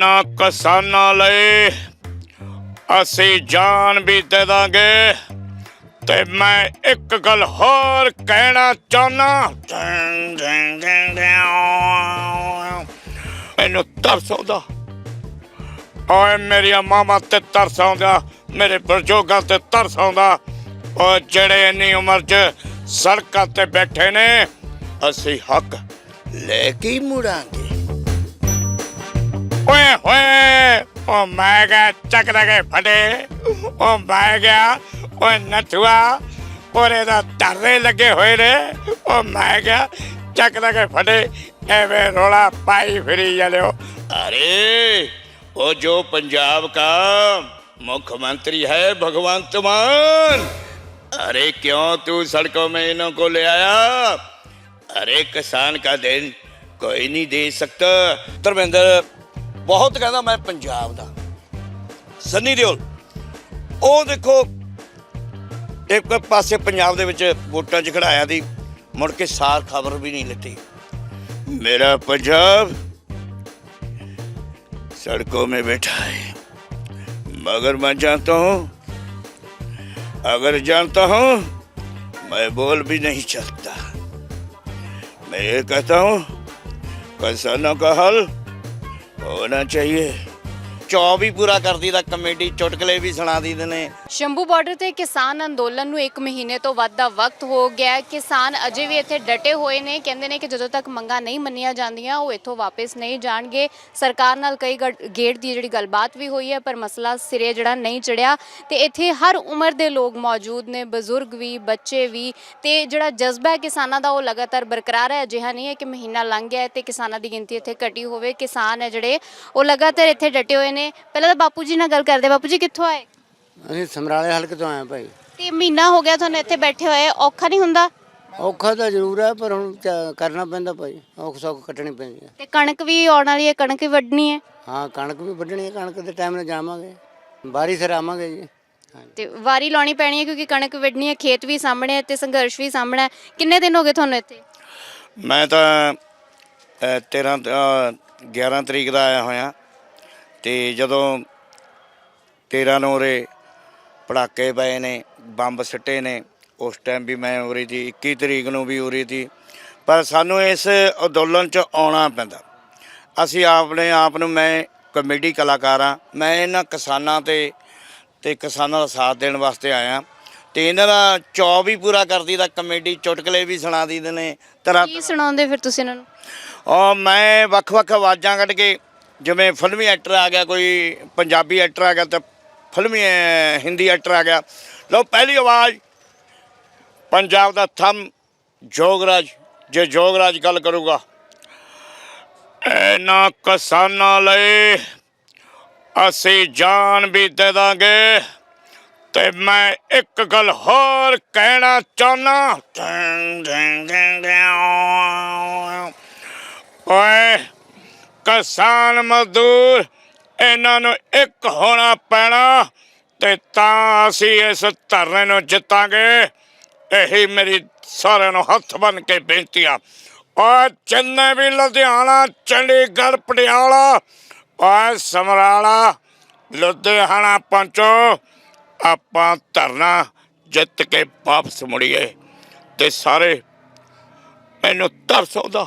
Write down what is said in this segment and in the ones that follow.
ਇਹਨਾਂ ਕਿਸਾਨਾਂ ਲਈ ਅਸੀਂ ਜਾਨ ਵੀ ਦੇ ਦਾਂਗੇ। ਤੇ ਮੈਂ ਇੱਕ ਗੱਲ ਹੋਰ ਕਹਿਣਾ ਚਾਹਨਾ ਮੈਨੂੰ ਤਰਸ ਆਉਂਦਾ। ਓਏ ਮੇਰੀਆਂ ਮਾਮਾ ਤੇ ਤਰਸ ਆਉਂਦਾ। ਮੇਰੇ ਬਜ਼ੁਰਗਾਂ ਤੇ ਤਰਸ ਆਉਂਦਾ। ਓ ਜਿਹੜੇ ਇੰਨੀ ਉਮਰ 'ਚ ਸੜਕਾਂ ਤੇ ਬੈਠੇ ਨੇ, ਅਸੀਂ ਹੱਕ ਲੈ ਕੇ ਮੁੜਾਂਗੇ। ਓਏ ਹੋਏ ਓ ਮੈਂ ਗਿਆ ਚੱਕ ਲਗੇ ਫਟੇ ਓ ਮੈਂ ਗਿਆ ਓਏ ਨਠੂਆ ਉਹਦੇ ਦਾ ਧਰਨੇ ਲੱਗੇ ਹੋਏ ਨੇ ਓ ਮੈਂ ਗਿਆ ਚੱਕ ਲਗੇ ਫਟੇ ਐਵੇਂ ਰੋਲਾ ਪਾਈ ਫਿਰੀ ਜਾਂਦੇ ਅਰੇ वो जो पंजाब का मुख्यमंत्री है भगवंत मान अरे क्यों तू सड़कों में इन्हों को ले आया अरे किसान का दिन कोई नहीं दे सकता ਧਰਮਿੰਦਰ ਬਹੁਤ ਕਹਿੰਦਾ ਮੈਂ ਪੰਜਾਬ ਦਾ ਸੰਨੀ ਦਿਓਲ ਉਹ ਦੇਖੋ ਇੱਕ ਪਾਸੇ ਪੰਜਾਬ ਦੇ ਵਿੱਚ ਵੋਟਾਂ 'ਚ ਖੜਾਇਆ ਦੀ ਮੁੜ ਕੇ ਸਾਰ ਖਬਰ ਵੀ ਨਹੀਂ ਲੱਤੀ ਮੇਰਾ ਪੰਜਾਬ सड़कों में बैठा है मगर मैं जानता हूँ अगर जानता हूँ मैं बोल भी नहीं सकता मैं ये कहता हूँ किसानों का हल ਹੋਣਾ ਚਾਹੀਏ। ਚੌ ਵੀ ਪੂਰਾ ਕਰਦੀ ਦਾ ਕਮੇਟੀ ਚੁਟਕਲੇ ਵੀ ਸੁਣਾ ਦੀ ਦੇ ਨੇ। ਸ਼ੰਭੂ ਬਾਰਡਰ ਤੇ ਕਿਸਾਨ ਅੰਦੋਲਨ ਨੂੰ 1 ਮਹੀਨੇ ਤੋਂ ਵੱਧ ਦਾ ਵਕਤ ਹੋ ਗਿਆ ਹੈ। ਕਿਸਾਨ ਅਜੇ ਵੀ ਇੱਥੇ ਡਟੇ ਹੋਏ ਨੇ। ਕਹਿੰਦੇ ਨੇ ਕਿ ਜਦੋਂ ਤੱਕ ਮੰਗਾਂ ਨਹੀਂ ਮੰਨੀਆਂ ਜਾਂਦੀਆਂ, ਉਹ ਇੱਥੋਂ ਵਾਪਸ ਨਹੀਂ ਜਾਣਗੇ। ਸਰਕਾਰ ਨਾਲ ਕਈ ਗ- ਗੇੜ ਦੀ ਜਿਹੜੀ ਗੱਲਬਾਤ ਵੀ ਹੋਈ ਹੈ, ਪਰ ਮਸਲਾ ਸਿਰੇ ਜਿਹੜਾ ਨਹੀਂ ਚੜਿਆ। ਤੇ ਇੱਥੇ ਹਰ ਉਮਰ ਦੇ ਲੋਕ ਮੌਜੂਦ ਨੇ, ਬਜ਼ੁਰਗ ਵੀ, ਬੱਚੇ ਵੀ। ਤੇ ਜਿਹੜਾ ਜਜ਼ਬਾ ਹੈ ਕਿਸਾਨਾਂ ਦਾ, ਉਹ ਲਗਾਤਾਰ ਬਰਕਰਾਰ ਹੈ। ਅਜਿਹਾ ਨਹੀਂ ਹੈ ਕਿ ਮਹੀਨਾ ਲੰਘ ਗਿਆ ਤੇ ਕਿਸਾਨਾਂ ਦੀ ਗਿਣਤੀ ਇੱਥੇ ਘਟੀ ਹੋਵੇ। ਕਿਸਾਨ ਹੈ ਜਿਹੜੇ, ਉਹ ਲਗਾਤਾਰ ਇੱਥੇ ਡਟੇ ਹੋਏ ਨੇ। ਪਹਿਲਾਂ ਤਾਂ ਬਾਪੂ ਜੀ ਨਾਲ ਗੱਲ ਕਰਦੇ ਬਾਪੂ ਜੀ, ਕਿੱਥੋਂ ਆਏ? ਅਸੀਂ ਸਮਰਾਲੇ ਹਲਕੇ ਤੋਂ ਆਏ ਭਾਈ। ਤੇ ਮਹੀਨਾ ਹੋ ਗਿਆ ਤੁਹਾਨੂੰ ਇੱਥੇ ਬੈਠੇ ਹੋਏ ਔਖਾ ਨਹੀਂ ਹੁੰਦਾ? ਔਖਾ ਤਾਂ ਜ਼ਰੂਰ ਹੈ ਪਰ ਹੁਣ ਕਰਨਾ ਪੈਂਦਾ ਭਾਈ ਔਖ ਸੌਖ ਕੱਟਣੀ ਪੈਂਦੀ ਹੈ। ਤੇ ਕਣਕ ਵੀ ਆਉਣ ਵਾਲੀ ਹੈ ਕਣਕ ਵੀ ਵੱਢਣੀ ਹੈ? ਹਾਂ ਕਣਕ ਵੀ ਵੱਢਣੀ ਹੈ ਕਣਕ ਦੇ ਟਾਈਮ ਨਾਲ ਜਾਵਾਂਗੇ। ਬਾਰੀ ਸਿਰ ਆਵਾਂਗੇ ਜੀ। ਤੇ ਵਾਰੀ ਲਾਉਣੀ ਪੈਣੀ ਹੈ ਕਿਉਂਕਿ ਕਣਕ ਵੱਢਣੀ ਹੈ ਖੇਤ ਵੀ ਸਾਹਮਣੇ ਹੈ ਤੇ ਸੰਘਰਸ਼ ਵੀ ਸਾਹਮਣੇ ਹੈ। ਕਿੰਨੇ ਦਿਨ ਹੋ ਗਏ ਤੁਹਾਨੂੰ ਇੱਥੇ? ਮੈਂ ਤਾਂ ਅ, 13 ਅ, 11 ਤਰੀਕ ਦਾ ਆਇਆ ਹੋਇਆ। ਤੇ ਜਦੋਂ 13 ਨੂੰ ਉਰੇ ਪੜਾਕੇ ਪਏ ਨੇ ਬੰਬ ਸਿੱਟੇ ਨੇ। ਉਸ ਟਾਈਮ ਵੀ ਮੈਂ ਉਰੇ ਦੀ 21 ਤਰੀਕ ਨੂੰ ਵੀ ਉਰੇ ਦੀ ਪਰ ਸਾਨੂੰ ਇਸ ਅੰਦੋਲਨ 'ਚ ਆਉਣਾ ਪੈਂਦਾ। ਅਸੀਂ ਆਪਣੇ ਆਪ ਨੂੰ ਮੈਂ ਕਮੇਡੀ ਕਲਾਕਾਰ ਆ ਮੈਂ ਇਹਨਾਂ ਕਿਸਾਨਾਂ ਤੇ ਤੇ ਕਿਸਾਨਾਂ ਦਾ ਸਾਥ ਦੇਣ ਵਾਸਤੇ ਆਇਆ। ਤੇ ਇਹਨਾਂ ਦਾ ਚੌ ਵੀ ਪੂਰਾ ਕਰਦੀ ਦਾ ਕਮੇਡੀ ਚੁਟਕਲੇ ਵੀ ਸੁਣਾ ਦਿੰਦੇ ਨੇ ਤਰ੍ਹਾਂ ਕੀ ਸੁਣਾਉਂਦੇ ਫਿਰ ਤੁਸੀਂ ਇਹਨਾਂ ਨੂੰ? ਔਰ ਮੈਂ ਵੱਖ-ਵੱਖ ਆਵਾਜ਼ਾਂ ਕੱਢ ਕੇ ਜਿਵੇਂ ਫਿਲਮੀ ਐਕਟਰ ਆ ਗਿਆ ਕੋਈ ਪੰਜਾਬੀ ਐਕਟਰ ਆ ਗਿਆ ਤਾਂ ਫਿਲਮੀ ਹਿੰਦੀ ਐਕਟਰ ਆ ਗਿਆ। ਲਓ, ਪਹਿਲੀ ਆਵਾਜ਼, ਪੰਜਾਬ ਦਾ ਥੰਮ, ਜੋਗਰਾਜ। ਜੇ ਜੋਗਰਾਜ ਗੱਲ ਕਰੂਗਾ ਇਹਨਾਂ ਕਿਸਾਨਾਂ ਲਈ ਅਸੀਂ ਜਾਨ ਵੀ ਦੇ ਦਾਂਗੇ ਤੇ ਮੈਂ ਇੱਕ ਗੱਲ ਹੋਰ ਕਹਿਣਾ ਚਾਹਨਾ ਓਏ, ਕਿਸਾਨ ਮਜ਼ਦੂਰ ਇਹਨਾਂ ਨੂੰ ਇੱਕ ਹੋਣਾ ਪੈਣਾ ਤੇ ਤਾਂ ਅਸੀਂ ਇਸ ਧਰਨੇ ਨੂੰ ਜਿੱਤਾਂਗੇ। ਇਹੀ ਮੇਰੀ ਸਾਰਿਆਂ ਨੂੰ ਹੱਥ ਬੰਨ ਕੇ ਬੇਨਤੀ ਆ। ਓਏ ਚੰਨੇ ਵੀ ਲੁਧਿਆਣਾ, ਚੰਡੀਗੜ੍ਹ, ਪਟਿਆਲਾ ਓਏ ਸਮਰਾਲਾ, ਲੁਧਿਆਣਾ ਪਹੁੰਚੋ। ਆਪਾਂ ਧਰਨਾ ਜਿੱਤ ਕੇ ਵਾਪਸ ਮੁੜੀਏ ਤੇ ਸਾਰੇ ਮੈਨੂੰ ਤਰਸ ਆਉਂਦਾ।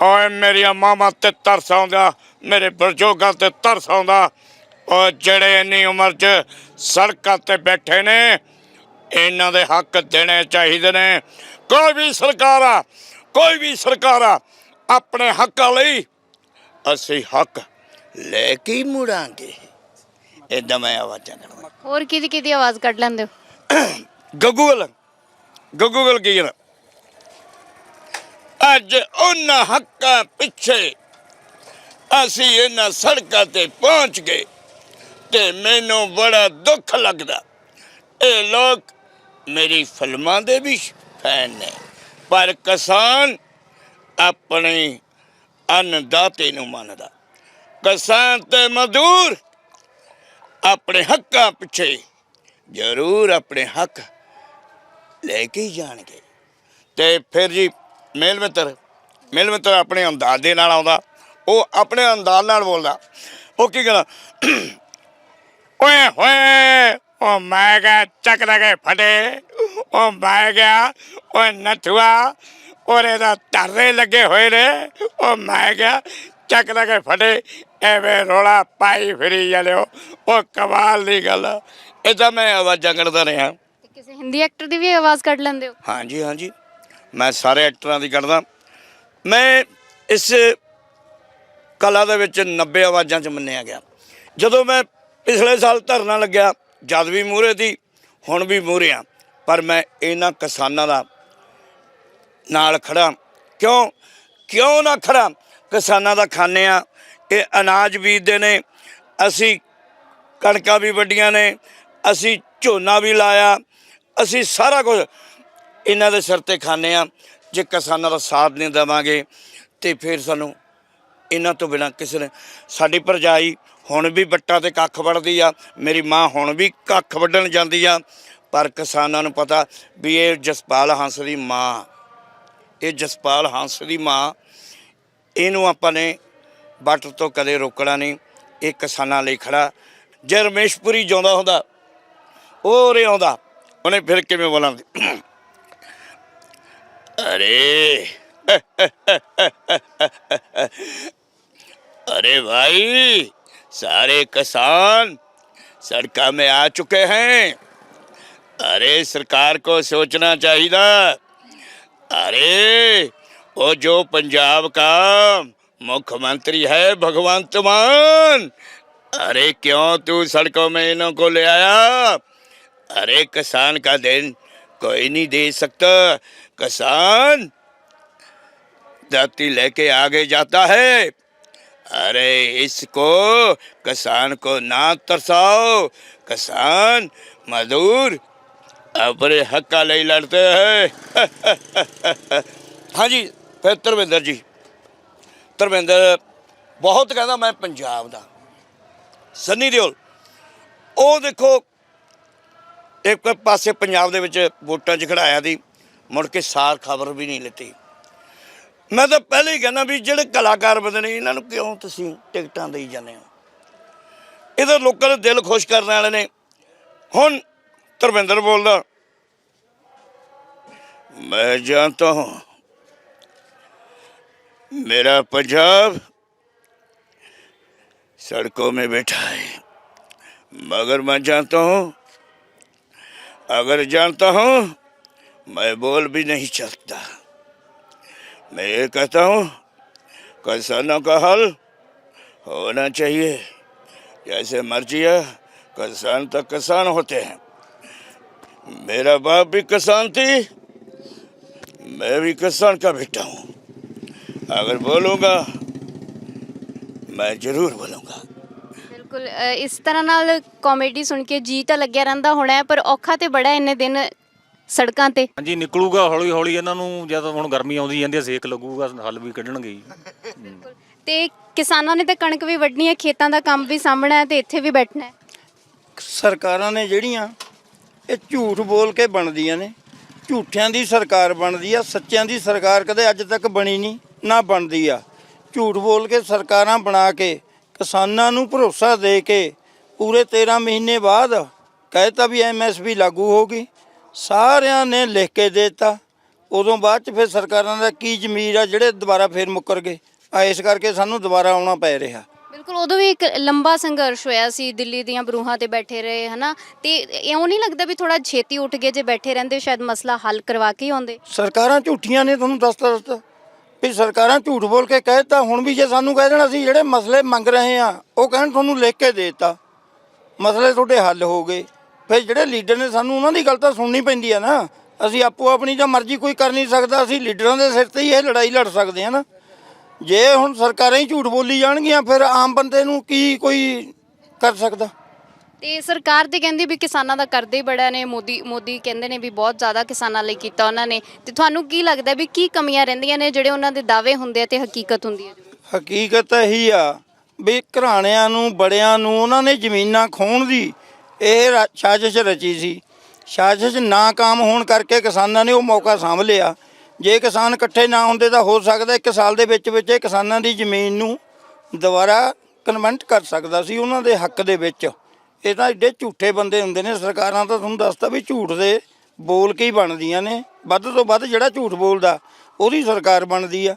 ਓਏ ਮੇਰੀਆਂ ਮਾਮਾ ਤੇ ਤਰਸ ਆਉਂਦਾ ਮੇਰੇ ਬਜ਼ੁਰਗਾਂ ਤੇ ਤਰਸ ਆਉਂਦਾ। ਓ ਜਿਹੜੇ ਇੰਨੀ ਉਮਰ 'ਚ ਸੜਕਾਂ ਤੇ ਬੈਠੇ ਨੇ ਇਹਨਾਂ ਦੇ ਹੱਕ ਦੇਣੇ ਚਾਹੀਦੇ ਨੇ। ਕੋਈ ਵੀ ਸਰਕਾਰ ਆ ਕੋਈ ਵੀ ਸਰਕਾਰ ਆ ਆਪਣੇ ਹੱਕਾਂ ਲਈ ਅਸੀਂ ਹੱਕ ਲੈ ਕੇ ਹੀ ਮੁੜਾਂਗੇ। ਇਦਾਂ ਮੈਂ ਆਵਾਜ਼ਾਂ ਕਰਦਾ ਹੋਰ ਕਿਹਦੀ ਕਿਹਦੀ ਆਵਾਜ਼ ਕੱਢ ਲੈਂਦੇ ਹੋ? ਗੱਗੂ ਗੱਲ ਗੱਗੂ ਗੱਲ ਕੀ ਹੈ ਅੱਜ ਉਹਨਾਂ ਹੱਕਾਂ ਪਿੱਛੇ ਅਸੀਂ ਇਹਨਾਂ ਸੜਕਾਂ ਤੇ ਪਹੁੰਚ ਗਏ ਤੇ ਮੈਨੂੰ ਬੜਾ ਦੁੱਖ ਲੱਗਦਾ। ਇਹ ਲੋਕ ਮੇਰੀ ਫਿਲਮਾਂ ਦੇ ਵੀ ਫੈਨ ਨੇ, ਪਰ ਕਿਸਾਨ ਆਪਣੇ ਅੰਨਦਾਤੇ ਨੂੰ ਮੰਨਦਾ। ਕਿਸਾਨ ਤੇ ਮਜ਼ਦੂਰ ਆਪਣੇ ਹੱਕਾਂ ਪਿੱਛੇ ਜ਼ਰੂਰ ਆਪਣੇ ਹੱਕ ਲੈ ਕੇ ਜਾਣਗੇ। ਤੇ ਫਿਰ ਜੀ ਮੇਲ ਮਿੱਤਰ ਮੇਲ ਮਿੱਤਰ ਆਪਣੇ ਅੰਦਾਜ਼ੇ ਨਾਲ ਆਉਂਦਾ ਉਹ ਆਪਣੇ ਅੰਦਾਜ਼ ਨਾਲ ਬੋਲਦਾ। ਉਹ ਕੀ ਕਹਿੰਦਾ? ਓਏ ਹੋਏ ਉਹ ਮੈਂ ਗਿਆ ਚੱਕ ਲਗੇ ਫਟੇ ਉਹ ਮੈਂ ਗਿਆ ਓਏ ਨਥੂਆ ਉਹਦੇ ਦਾ ਧਰਰੇ ਲੱਗੇ ਹੋਏ ਨੇ ਉਹ ਮੈਂ ਗਿਆ ਚੱਕ ਲਗੇ ਫਟੇ ਐਵੇਂ ਰੋਲਾ ਪਾਈ ਫਿਰੀ ਜਾਂਦੇ ਉਹ ਕਮਾਲ ਦੀ ਗੱਲ ਇਦਾਂ ਮੈਂ ਆਵਾਜ਼ਾਂ ਕੱਢਦਾ ਰਿਹਾ। ਕਿਸੇ ਹਿੰਦੀ ਐਕਟਰ ਦੀ ਵੀ ਆਵਾਜ਼ ਕੱਢ ਲੈਂਦੇ ਹੋ? ਹਾਂਜੀ ਹਾਂਜੀ। ਮੈਂ ਸਾਰੇ ਐਕਟਰਾਂ ਦੀ ਕੱਢਦਾ। ਮੈਂ ਇਸ ਕਲਾ ਦੇ ਵਿੱਚ 90 ਆਵਾਜ਼ਾਂ 'ਚ ਮੰਨਿਆ ਗਿਆ। ਜਦੋਂ ਮੈਂ ਪਿਛਲੇ ਸਾਲ ਧਰਨਾ ਲੱਗਿਆ, ਜਦ ਵੀ ਮੂਹਰੇ ਦੀ ਹੁਣ ਵੀ ਮੂਹਰੇ ਆ। ਪਰ ਮੈਂ ਇਹਨਾਂ ਕਿਸਾਨਾਂ ਦਾ ਨਾਲ ਖੜਾ ਕਿਉਂ? ਕਿਉਂ ਨਾ ਖੜਾ ਕਿਸਾਨਾਂ ਦਾ ਖਾਨੇ ਆ। ਇਹ ਅਨਾਜ ਬੀਜਦੇ ਨੇ। ਅਸੀਂ ਕਣਕਾਂ ਵੀ ਵੱਡੀਆਂ ਨੇ। ਅਸੀਂ ਝੋਨਾ ਵੀ ਲਾਇਆ। ਅਸੀਂ ਸਾਰਾ ਕੁਝ ਇਹਨਾਂ ਦੇ ਸਿਰ ਤੇ ਖਾਂਦੇ ਆ ਜੇ ਕਿਸਾਨਾਂ ਦਾ ਸਾਥ ਨਹੀਂ ਦੇਵਾਂਗੇ ਤੇ ਫਿਰ ਸਾਨੂੰ ਇਹਨਾਂ ਤੋਂ ਬਿਨਾ ਕਿਸੇ ਨੇ ਸਾਡੀ ਭਰਜਾਈ ਹੁਣ ਵੀ ਬੱਟਾ ਤੇ ਕੱਖ ਵੱਢਦੀ ਆ। ਮੇਰੀ ਮਾਂ ਹੁਣ ਵੀ ਕੱਖ ਵੱਢਣ ਜਾਂਦੀ ਆ। ਪਰ ਕਿਸਾਨਾਂ ਨੂੰ ਪਤਾ ਵੀ ਇਹ ਜਸਪਾਲ ਹੰਸ ਦੀ ਮਾਂ। ਇਹ ਜਸਪਾਲ ਹੰਸ ਦੀ ਮਾਂ। ਇਹਨੂੰ ਆਪਾਂ ਨੇ ਬੱਟ ਤੋਂ ਕਦੇ ਰੋਕਣਾ ਨਹੀਂ। ਇਹ ਕਿਸਾਨਾਂ ਲਈ ਖੜਾ। ਜੇ ਰਮੇਸ਼ਪੁਰੀ ਜਿਉਂਦਾ ਹੁੰਦਾ, ਉਹ ਰੇ ਆਉਂਦਾ। ਉਹਨੇ ਫਿਰ ਕਿਵੇਂ ਬੋਲਾਂਗੇ? अरे। अरे भाई, सारे किसान सड़का में आ चुके हैं। अरे, सरकार को सोचना चाहिए अरे, वो जो पंजाब का मुख्यमंत्री है, भगवंत मान, अरे क्यों तू सड़कों में इन्हों को ले आया? अरे, किसान का दिन कोई नहीं दे सकता किसान दाती लेके आगे जाता है अरे इसको किसान को ना तरसाओ किसान मजदूर अपने हक का लिए लड़ते हैं हाँ जी फिर ਧਰਮਿੰਦਰ ਜੀ ਧਰਮਿੰਦਰ ਬਹੁਤ ਕਹਿੰਦਾ ਮੈਂ ਪੰਜਾਬ ਦਾ ਸੰਨੀ ਦਿਓਲ ਉਹ ਦੇਖੋ ਇੱਕ ਪਾਸੇ ਪੰਜਾਬ ਦੇ ਵਿੱਚ ਵੋਟਾਂ 'ਚ ਖੜਾਇਆ ਦੀ ਮੁੜ ਕੇ ਸਾਰ ਖਬਰ ਵੀ ਨਹੀਂ ਲਿੱਤੀ ਮੈਂ ਤਾਂ ਪਹਿਲੇ ਹੀ ਕਹਿੰਦਾ ਵੀ ਜਿਹੜੇ ਕਲਾਕਾਰ ਬੰਦੇ ਨੇ ਇਹਨਾਂ ਨੂੰ ਕਿਉਂ ਤੁਸੀਂ ਟਿਕਟਾਂ ਦੇਈ ਜਾਂਦੇ ਹੋ ਇਹ ਤਾਂ ਲੋਕਾਂ ਦੇ ਦਿਲ ਖੁਸ਼ ਕਰਨ ਵਾਲੇ ਨੇ ਹੁਣ ਧਰਮਿੰਦਰ ਬੋਲਦਾ ਮੈਂ ਜਾਣਤਾ ਹੂੰ मेरा पंजाब सड़कों में बैठा है मगर मैं जानता हूँ अगर जानता हूँ, मैं बोल भी नहीं सकता। मैं ये कहता हूँ किसानों का हल होना चाहिए। जैसे मर्ज़ी किसान तो किसान होते हैं। मेरा बाप भी किसान थी, मैं भी किसान का बेटा हूँ। अगर बोलूँगा, मैं ज़रूर बोलूँगा। ਬਿਲਕੁਲ ਅ, ਇਸ ਤਰ੍ਹਾਂ ਨਾਲ ਕਾਮੇਡੀ ਸੁਣ ਕੇ ਜੀ ਤਾਂ ਲੱਗਿਆ ਰਹਿੰਦਾ ਹੋਣਾ ਹੈ ਪਰ ਔਖਾ ਤੇ ਬੜਾ ਇੰਨੇ ਦਿਨ ਸੜਕਾਂ ਤੇ। ਹਾਂਜੀ ਨਿਕਲੂਗਾ ਹੌਲੀ ਹੌਲੀ ਇਹਨਾਂ ਨੂੰ ਜਦ ਹੁਣ ਗਰਮੀ ਆਉਂਦੀ ਜਾਂਦੀ ਹੈ ਸੇਕ ਲੱਗੂਗਾ ਹੱਲ ਵੀ ਕੱਢਣਗੇ ਜੀ। ਤੇ ਕਿਸਾਨਾਂ ਨੇ ਤਾਂ ਕਣਕ ਵੀ ਵੱਢਣੀ ਹੈ ਖੇਤਾਂ ਦਾ ਕੰਮ ਵੀ ਸਾਂਭਣਾ ਹੈ ਤੇ ਇੱਥੇ ਵੀ ਬੈਠਣਾ ਹੈ। ਸਰਕਾਰਾਂ ਨੇ ਜਿਹੜੀਆਂ ਇਹ ਝੂਠ ਬੋਲ ਕੇ ਬਣਦੀਆਂ ਨੇ। ਝੂਠਿਆਂ ਦੀ ਸਰਕਾਰ ਬਣਦੀ ਆ ਸੱਚਿਆਂ ਦੀ ਸਰਕਾਰ ਕਦੇ ਅੱਜ ਤੱਕ ਬਣੀ ਨਹੀਂ ਨਾ ਬਣਦੀ ਆ। ਝੂਠ ਬੋਲ ਕੇ ਸਰਕਾਰਾਂ ਬਣਾ ਕੇ ਕਿਸਾਨਾਂ ਨੂੰ ਭਰੋਸਾ ਦੇ ਕੇ ਪੂਰੇ 13 ਮਹੀਨੇ ਬਾਅਦ ਕਹਿਤਾ ਵੀ ਐਮਐਸਪੀ ਲਾਗੂ ਹੋ ਗਈ। ਸਾਰਿਆਂ ਨੇ ਲਿਖ ਕੇ ਦਿੱਤਾ। ਉਦੋਂ ਬਾਅਦ ਚ ਫਿਰ ਸਰਕਾਰਾਂ ਦਾ ਕੀ ਜ਼ਮੀਰ ਆ ਜਿਹੜੇ ਦੁਬਾਰਾ ਫੇਰ ਮੁੱਕਰ ਗਏ। ਆ ਇਸ ਕਰਕੇ ਸਾਨੂੰ ਦੁਬਾਰਾ ਆਉਣਾ ਪੈ ਰਿਹਾ। ਬਿਲਕੁਲ ਉਦੋਂ ਵੀ ਇੱਕ ਲੰਬਾ ਸੰਘਰਸ਼ ਹੋਇਆ ਸੀ ਦਿੱਲੀ ਦੀਆਂ ਬਰੂਹਾਂ ਤੇ ਬੈਠੇ ਰਹੇ ਹਨਾ? ਤੇ ਇਉਂ ਨਹੀਂ ਲੱਗਦਾ ਵੀ ਥੋੜਾ ਛੇਤੀ ਉੱਠ ਗਏ ਜੇ ਬੈਠੇ ਰਹਿੰਦੇ ਸ਼ਾਇਦ ਮਸਲਾ ਹੱਲ ਕਰਵਾ ਕੇ ਹੀ ਆਉਂਦੇ। ਸਰਕਾਰਾਂ ਝੂਠੀਆਂ ਨੇ ਤੁਹਾਨੂੰ ਦੱਸਤਾ ਦੱਸਤਾ। ਵੀ ਸਰਕਾਰਾਂ ਝੂਠ ਬੋਲ ਕੇ ਕਹਿਤਾ ਹੁਣ ਵੀ ਜੇ ਸਾਨੂੰ ਕਹਿ ਦੇਣਾ ਸੀ, ਜਿਹੜੇ ਮਸਲੇ ਮੰਗ ਰਹੇ ਆ, ਉਹ ਕਹਿਣ ਤੁਹਾਨੂੰ ਲਿਖ ਕੇ ਦੇਤਾ। ਮਸਲੇ ਤੁਹਾਡੇ ਹੱਲ ਹੋ ਗਏ। ਫਿਰ ਜਿਹੜੇ ਲੀਡਰ ਨੇ ਸਾਨੂੰ ਉਹਨਾਂ ਦੀ ਗੱਲ ਤਾਂ ਸੁਣਨੀ ਪੈਂਦੀ ਆ ਨਾ। ਅਸੀਂ ਆਪੋ ਆਪਣੀ ਜਾਂ ਮਰਜ਼ੀ ਕੋਈ ਕਰ ਨਹੀਂ ਸਕਦਾ, ਅਸੀਂ ਲੀਡਰਾਂ ਦੇ ਸਿਰ ਤੇ ਹੀ ਇਹ ਲੜਾਈ ਲੜ ਸਕਦੇ ਆ ਨਾ। ਜੇ ਹੁਣ ਸਰਕਾਰਾਂ ਹੀ ਝੂਠ ਬੋਲੀ ਜਾਣਗੀਆਂ, ਫਿਰ ਆਮ ਬੰਦੇ ਨੂੰ ਕੀ ਕੋਈ ਕਰ ਸਕਦਾ? ਤੇ ਸਰਕਾਰ ਤੇ ਕਹਿੰਦੀ ਵੀ ਕਿਸਾਨਾਂ ਦਾ ਕਰਦੇ ਹੀ ਬੜਾ ਨੇ, ਮੋਦੀ ਮੋਦੀ ਕਹਿੰਦੇ ਨੇ ਵੀ ਬਹੁਤ ਜ਼ਿਆਦਾ ਕਿਸਾਨਾਂ ਲਈ ਕੀਤਾ ਉਹਨਾਂ ਨੇ। ਤੇ ਤੁਹਾਨੂੰ ਕੀ ਲੱਗਦਾ ਵੀ ਕੀ ਕਮੀਆਂ ਰਹਿੰਦੀਆਂ ਨੇ ਜਿਹੜੇ ਉਹਨਾਂ ਦੇ ਦਾਅਵੇ ਹੁੰਦੇ ਆ ਤੇ ਹਕੀਕਤ ਹੁੰਦੀ ਹੈ? ਹਕੀਕਤ ਇਹੀ ਆ ਵੀ ਘਰਾਣਿਆਂ ਨੂੰ, ਬੜਿਆਂ ਨੂੰ ਉਹਨਾਂ ਨੇ ਜ਼ਮੀਨਾਂ ਖੋਣ ਦੀ ਇਹ ਰਾ- ਸਾਜ਼ਿਸ਼ ਰਚੀ ਸੀ। ਸਾਜ਼ਿਸ਼ ਨਾਕਾਮ ਹੋਣ ਕਰਕੇ ਕਿਸਾਨਾਂ ਨੇ ਉਹ ਮੌਕਾ ਸਾਂਭ ਲਿਆ। ਜੇ ਕਿਸਾਨ ਇਕੱਠੇ ਨਾ ਹੁੰਦੇ ਤਾਂ ਹੋ ਸਕਦਾ ਇੱਕ ਸਾਲ ਦੇ ਵਿੱਚ ਵਿੱਚ ਇਹ ਕਿਸਾਨਾਂ ਦੀ ਜ਼ਮੀਨ ਨੂੰ ਦੁਬਾਰਾ ਕਨਵੈਂਟ ਕਰ ਸਕਦਾ ਸੀ ਉਹਨਾਂ ਦੇ ਹੱਕ ਦੇ ਵਿੱਚ। ਇਹ ਤਾਂ ਏਡੇ ਝੂਠੇ ਬੰਦੇ ਹੁੰਦੇ ਨੇ, ਸਰਕਾਰਾਂ ਤਾਂ ਤੁਹਾਨੂੰ ਦੱਸਤਾ ਵੀ ਝੂਠ ਦੇ ਬੋਲ ਕੇ ਹੀ ਬਣਦੀਆਂ ਨੇ। ਵੱਧ ਤੋਂ ਵੱਧ ਜਿਹੜਾ ਝੂਠ ਬੋਲਦਾ, ਉਹਦੀ ਸਰਕਾਰ ਬਣਦੀ ਆ।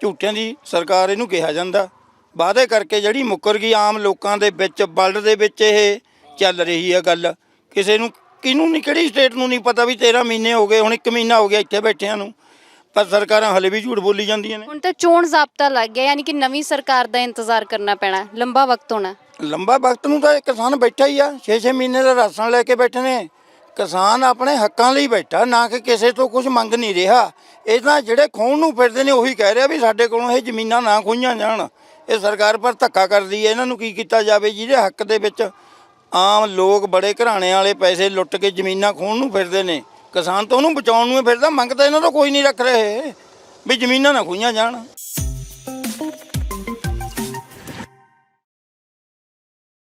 ਝੂਠਿਆਂ ਦੀ ਸਰਕਾਰ ਇਹਨੂੰ ਕਿਹਾ ਜਾਂਦਾ। ਵਾਅਦੇ ਕਰਕੇ ਜਿਹੜੀ ਮੁੱਕਰ ਗਈ ਆਮ ਲੋਕਾਂ ਦੇ ਵਿੱਚ, ਵਰਲਡ ਦੇ ਵਿੱਚ ਇਹ ਚੱਲ ਰਹੀ ਆ ਗੱਲ। ਕਿਸੇ ਨੂੰ, ਕਿਹਨੂੰ ਨਹੀਂ ਕਿਹੜੀ ਸਟੇਟ ਨੂੰ ਨਹੀਂ ਪਤਾ ਵੀ 13 ਮਹੀਨੇ ਹੋ ਗਏ, ਹੁਣ 1 ਮਹੀਨਾ ਹੋ ਗਿਆ ਇੱਥੇ ਬੈਠਿਆਂ ਨੂੰ। ਪਰ ਸਰਕਾਰਾਂ ਹਲੇ ਵੀ ਝੂਠ ਬੋਲੀ ਜਾਂਦੀਆਂ ਨੇ। ਹੁਣ ਤਾਂ ਚੋਣ ਜ਼ਾਬਤਾ ਲੱਗ ਗਿਆ, ਯਾਨੀ ਕਿ ਨਵੀਂ ਸਰਕਾਰ ਦਾ ਇੰਤਜ਼ਾਰ ਕਰਨਾ ਪੈਣਾ, ਲੰਬਾ ਵਕਤ ਹੋਣਾ। ਲੰਬਾ ਵਕਤ ਨੂੰ ਤਾਂ ਇਹ ਕਿਸਾਨ ਬੈਠਾ ਹੀ ਆ। 6-6 ਮਹੀਨੇ ਦਾ ਰਾਸ਼ਨ ਲੈ ਕੇ ਬੈਠੇ ਨੇ। ਕਿਸਾਨ ਆਪਣੇ ਹੱਕਾਂ ਲਈ ਬੈਠਾ, ਨਾ ਕਿ ਕਿਸੇ ਤੋਂ ਕੁਝ ਮੰਗ ਨਹੀਂ ਰਿਹਾ। ਇਹ ਤਾਂ ਜਿਹੜੇ ਖੋਣ ਨੂੰ ਫਿਰਦੇ ਨੇ ਉਹੀ ਕਹਿ ਰਿਹਾ ਵੀ ਸਾਡੇ ਕੋਲੋਂ ਇਹ ਜ਼ਮੀਨਾਂ ਨਾ ਖੋਈਆਂ ਜਾਣ। ਇਹ ਸਰਕਾਰ ਪਰ ਧੱਕਾ ਕਰਦੀ ਹੈ। ਇਹਨਾਂ ਨੂੰ ਕੀ ਕੀਤਾ ਜਾਵੇ ਜਿਹਦੇ ਹੱਕ ਦੇ ਵਿੱਚ ਆਮ ਲੋਕ ਬੜੇ ਘਰਾਣੇ ਵਾਲੇ ਪੈਸੇ ਲੁੱਟ ਕੇ ਜ਼ਮੀਨਾਂ ਖੋਣ ਨੂੰ ਫਿਰਦੇ ਨੇ। ਕਿਸਾਨ ਤਾਂ ਉਹਨੂੰ ਬਚਾਉਣ ਨੂੰ ਫਿਰਦਾ। ਮੰਗ ਤਾਂ ਇਹਨਾਂ ਤੋਂ ਕੋਈ ਨਹੀਂ ਰੱਖ ਰਹੇ। ਵੀ ਜ਼ਮੀਨਾਂ ਨਾ ਖੋਈਆਂ ਜਾਣ।